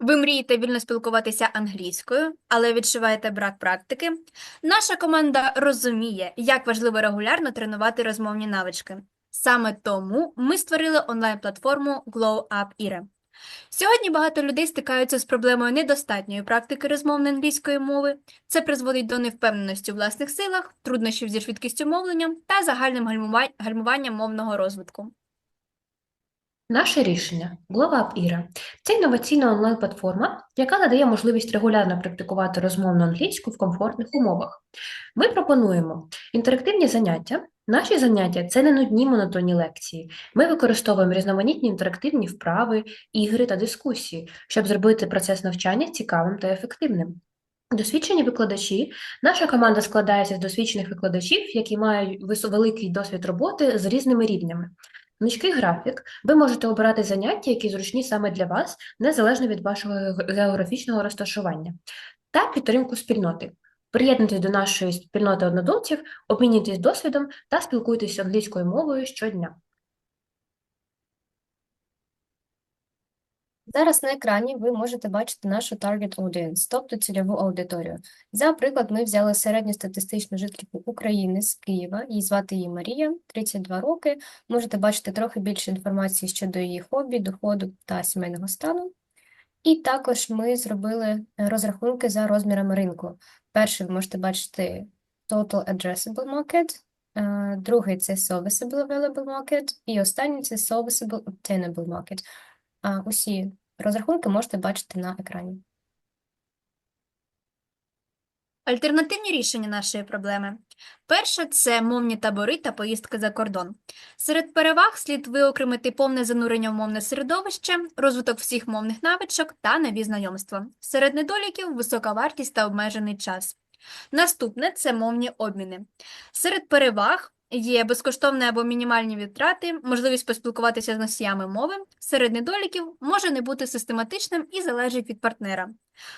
Ви мрієте вільно спілкуватися англійською, але відчуваєте брак практики? Наша команда розуміє, як важливо регулярно тренувати розмовні навички. Саме тому ми створили онлайн-платформу Glow Up Ire. Сьогодні багато людей стикаються з проблемою недостатньої практики розмовної англійської мови. Це призводить до невпевненості у власних силах, труднощів зі швидкістю мовлення та загальним гальмуванням мовного розвитку. Наше рішення GlowUp Іра – це інноваційна онлайн-платформа, яка надає можливість регулярно практикувати розмовну англійську в комфортних умовах. Ми пропонуємо інтерактивні заняття. Наші заняття це не нудні монотонні лекції. Ми використовуємо різноманітні інтерактивні вправи, ігри та дискусії, щоб зробити процес навчання цікавим та ефективним. Досвідчені викладачі. Наша команда складається з досвідчених викладачів, які мають великий досвід роботи з різними рівнями. Гнучкий графік. Ви можете обирати заняття, які зручні саме для вас, незалежно від вашого географічного розташування. Та підтримку спільноти. Приєднуйтесь до нашої спільноти однодумців, обмінюйтесь досвідом та спілкуйтесь англійською мовою щодня. Зараз на екрані ви можете бачити нашу target audience, тобто цільову аудиторію. За приклад, ми взяли середньостатистичну жительку України з Києва, її звати її Марія, 32 роки. Можете бачити трохи більше інформації щодо її хобі, доходу та сімейного стану. І також ми зробили е, розрахунки за розмірами ринку. Перший ви можете бачити Total Addressable Market, е, другий це Serviceable Available Market, і останній це Serviceable Obtainable Market. А усі розрахунки можете бачити на екрані. Альтернативні рішення нашої проблеми. Перше – це мовні табори та поїздки за кордон. Серед переваг слід виокремити повне занурення в мовне середовище, розвиток всіх мовних навичок та нові знайомства. Серед недоліків – висока вартість та обмежений час. Наступне – це мовні обміни. Серед переваг є безкоштовні або мінімальні витрати, можливість поспілкуватися з носіями мови. Серед недоліків може не бути систематичним і залежить від партнера.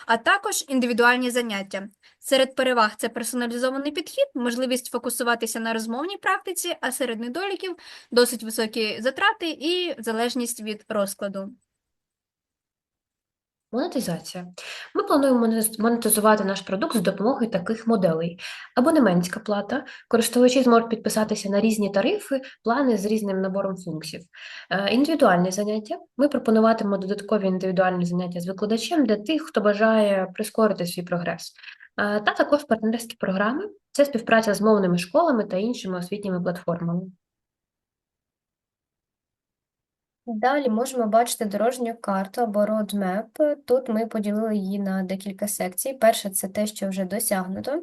А також індивідуальні заняття. Серед переваг це персоналізований підхід, можливість фокусуватися на розмовній практиці, а серед недоліків досить високі затрати і залежність від розкладу. Монетизація. Ми плануємо монетизувати наш продукт з допомогою таких моделей. Абонементська плата. Користувачі зможуть підписатися на різні тарифи, плани з різним набором функцій. Е, Індивідуальні заняття. Ми пропонуватимемо додаткові індивідуальні заняття з викладачем для тих, хто бажає прискорити свій прогрес. Е, Та також партнерські програми. Це співпраця з мовними школами та іншими освітніми платформами. Далі можемо бачити дорожню карту або roadmap. Тут ми поділили її на декілька секцій. Перше – це те, що вже досягнуто.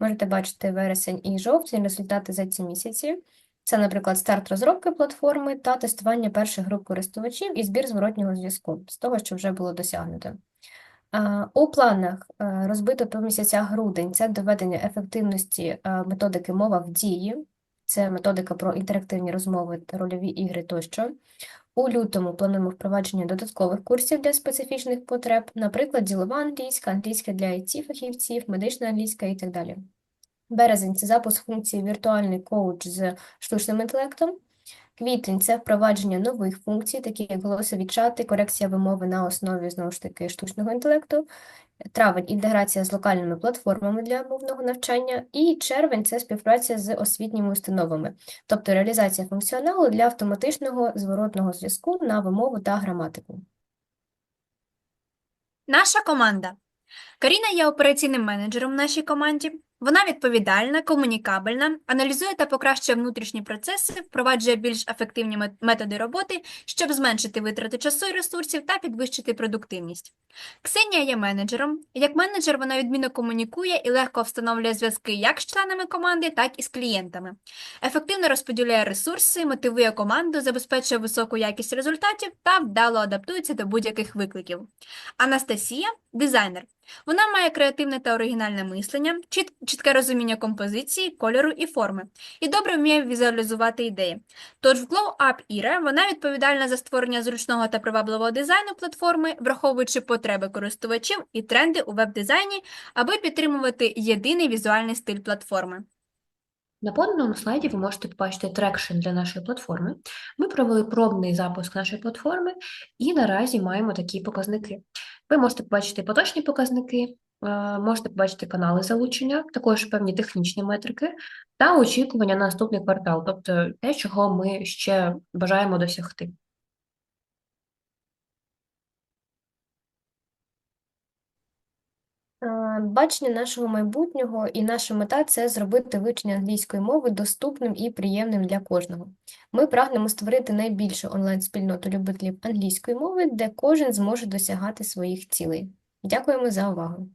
Можете бачити вересень і жовтень, результати за ці місяці. Це, наприклад, старт розробки платформи та тестування перших груп користувачів і збір зворотнього зв'язку з того, що вже було досягнуто. У планах е, розбито по місяцях грудень це доведення ефективності е, методики мова в дії, це методика про інтерактивні розмови рольові ігри тощо. У лютому плануємо впровадження додаткових курсів для специфічних потреб, наприклад, ділова англійська, англійська для IT-фахівців, медична англійська і так далі. Березень – це запуск функції віртуальний коуч з штучним інтелектом. Квітень – це впровадження нових функцій, такі як голосові чати, корекція вимови на основі, знову ж таки, штучного інтелекту. Травень – інтеграція з локальними платформами для мовного навчання. І червень – це співпраця з освітніми установами, тобто реалізація функціоналу для автоматичного зворотного зв'язку на вимову та граматику. Наша команда. Каріна є операційним менеджером в нашій команді. Вона відповідальна, комунікабельна, аналізує та покращує внутрішні процеси, впроваджує більш ефективні методи роботи, щоб зменшити витрати часу і ресурсів та підвищити продуктивність. Ксенія є менеджером. Як менеджер вона відмінно комунікує і легко встановлює зв'язки як з членами команди, так і з клієнтами. Ефективно розподіляє ресурси, мотивує команду, забезпечує високу якість результатів та вдало адаптується до будь-яких викликів. Анастасія дизайнер. Вона має креативне та оригінальне мислення, чіт- чітке розуміння композиції, кольору і форми, і добре вміє візуалізувати ідеї. Тож в Glow Up Ira вона відповідальна за створення зручного та привабливого дизайну платформи, враховуючи потреби користувачів і тренди у веб-дизайні, аби підтримувати єдиний візуальний стиль платформи. На поданому слайді ви можете побачити трекшн для нашої платформи. Ми провели пробний запуск нашої платформи і наразі маємо такі показники. Ви можете побачити поточні показники, е, можете побачити канали залучення, також певні технічні метрики та очікування на наступний квартал, тобто те, чого ми ще бажаємо досягти. Бачення нашого майбутнього і наша мета це зробити вивчення англійської мови доступним і приємним для кожного. Ми прагнемо створити найбільшу онлайн-спільноту любителів англійської мови, де кожен зможе досягати своїх цілей. Дякуємо за увагу!